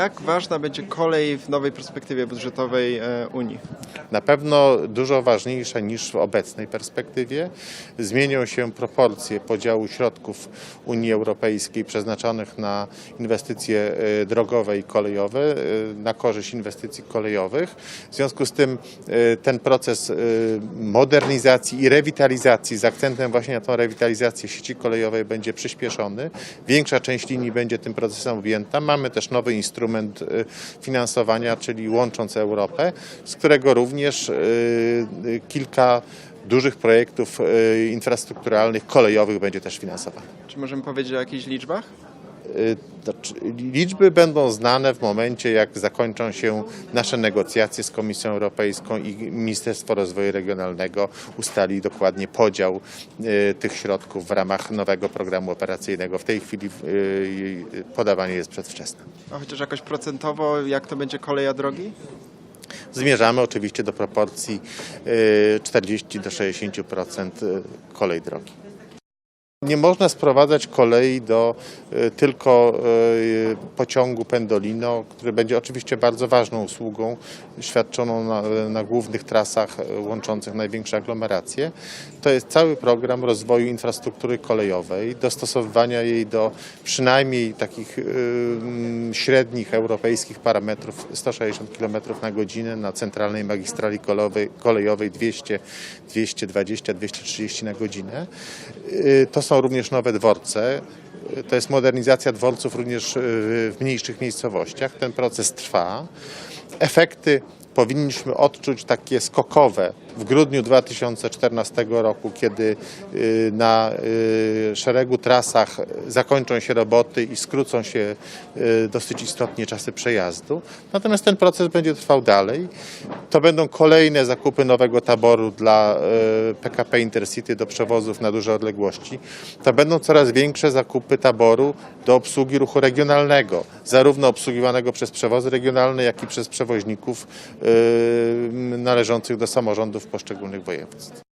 Jak ważna będzie kolej w nowej perspektywie budżetowej e, Unii? Na pewno dużo ważniejsza niż w obecnej perspektywie. Zmienią się proporcje podziału środków Unii Europejskiej przeznaczonych na inwestycje e, drogowe i kolejowe e, na korzyść inwestycji kolejowych. W związku z tym ten proces modernizacji i rewitalizacji z akcentem właśnie na tą rewitalizację sieci kolejowej będzie przyspieszony. Większa część linii będzie tym procesem objęta. Mamy też nowy instrument e, finansowania, czyli Łącząc Europę, z którego również e, e, kilka dużych projektów infrastrukturalnych, kolejowych będzie też finansowanych. Czy możemy powiedzieć o jakichś liczbach? Y, Liczby będą znane w momencie, jak zakończą się nasze negocjacje z Komisją Europejską i Ministerstwo Rozwoju Regionalnego ustali dokładnie podział y, tych środków w ramach nowego programu operacyjnego. W tej chwili y, podawanie jest przedwczesne. A chociaż jakoś procentowo, jak to będzie koleja drogi? Zmierzamy oczywiście do proporcji y, 40 do 60% kolej drogi. Nie można sprowadzać kolei do y, tylko y, pociągu Pendolino, który będzie oczywiście bardzo ważną usługą świadczoną na, na głównych trasach y, łączących największe aglomeracje. To jest cały program rozwoju infrastruktury kolejowej, dostosowywania jej do przynajmniej takich mm, średnich europejskich parametrów 160 km na godzinę na centralnej magistrali kolejowej, kolejowej 200, 220, 230 na godzinę. To są również nowe dworce. To jest modernizacja dworców również y, w mniejszych miejscowościach. Ten proces trwa. Efekty powinniśmy odczuć takie skokowe w grudniu 2014 roku, kiedy y, na y, szeregu trasach zakończą się roboty i skrócą się y, dosyć istotnie czasy przejazdu. Natomiast ten proces będzie trwał dalej. To będą kolejne zakupy nowego taboru dla PKP Intercity do przewozów na duże odległości. To będą coraz większe zakupy taboru do obsługi ruchu regionalnego, zarówno obsługiwanego przez przewozy regionalne, jak i przez przewoźników należących do samorządów poszczególnych województw.